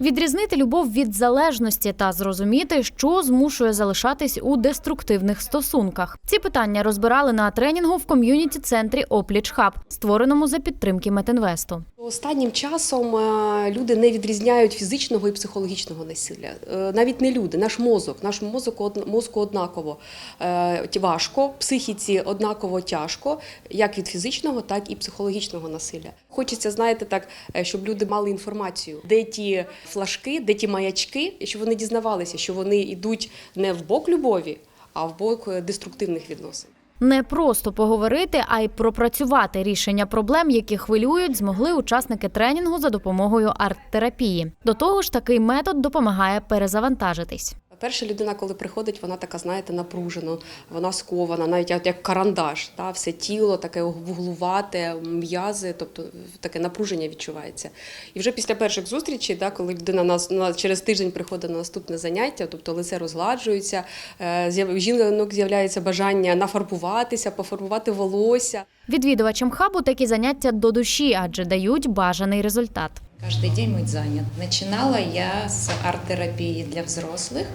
Відрізнити любов від залежності та зрозуміти, що змушує залишатись у деструктивних стосунках. Ці питання розбирали на тренінгу в ком'юніті центрі Опліч Хаб, створеному за підтримки Метинвесту. Останнім часом е, люди не відрізняють фізичного і психологічного насилля. Е, Навіть не люди, наш мозок. Наш мозок мозку однаково е, важко, психіці однаково тяжко, як від фізичного, так і психологічного насилля. Хочеться, знаєте, так, щоб люди мали інформацію, де ті флажки, де ті маячки, і щоб вони дізнавалися, що вони йдуть не в бок любові, а в бок деструктивних відносин. Не просто поговорити, а й пропрацювати рішення проблем, які хвилюють, змогли учасники тренінгу за допомогою арт-терапії. До того ж, такий метод допомагає перезавантажитись. Перша людина, коли приходить, вона така, знаєте, напружена, вона скована, навіть як, карандаш, та, все тіло таке вуглувате, м'язи, тобто таке напруження відчувається. І вже після перших зустрічей, да, коли людина нас, на, через тиждень приходить на наступне заняття, тобто лице розгладжується, е, жінок з'являється бажання нафарбуватися, пофарбувати волосся. Відвідувачам хабу такі заняття до душі, адже дають бажаний результат. Каждый день быть занят. Начинала я с арт-терапии для взрослых,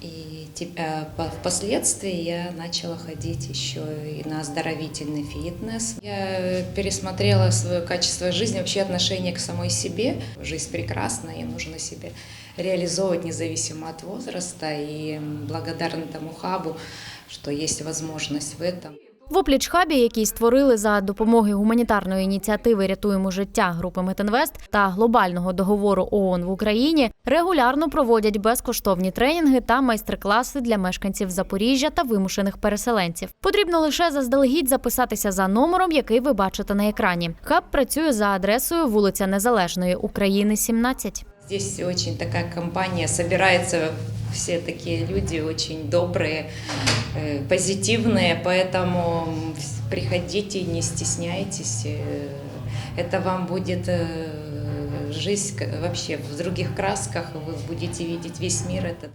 и э, по- впоследствии я начала ходить еще и на оздоровительный фитнес. Я пересмотрела свое качество жизни, вообще отношение к самой себе. Жизнь прекрасна, и нужно себе реализовывать независимо от возраста. И благодарна тому хабу, что есть возможность в этом. В опліч-хабі, який створили за допомоги гуманітарної ініціативи Рятуємо життя групи Метинвест та глобального договору ООН в Україні, регулярно проводять безкоштовні тренінги та майстер-класи для мешканців Запоріжжя та вимушених переселенців. Потрібно лише заздалегідь записатися за номером, який ви бачите на екрані. Хаб працює за адресою вулиця Незалежної України, 17. Здесь очень такая компания, собираются все такие люди очень добрые, э, позитивные, поэтому приходите, не стесняйтесь. э, Это вам будет э, жизнь вообще в других красках, вы будете видеть весь мир этот.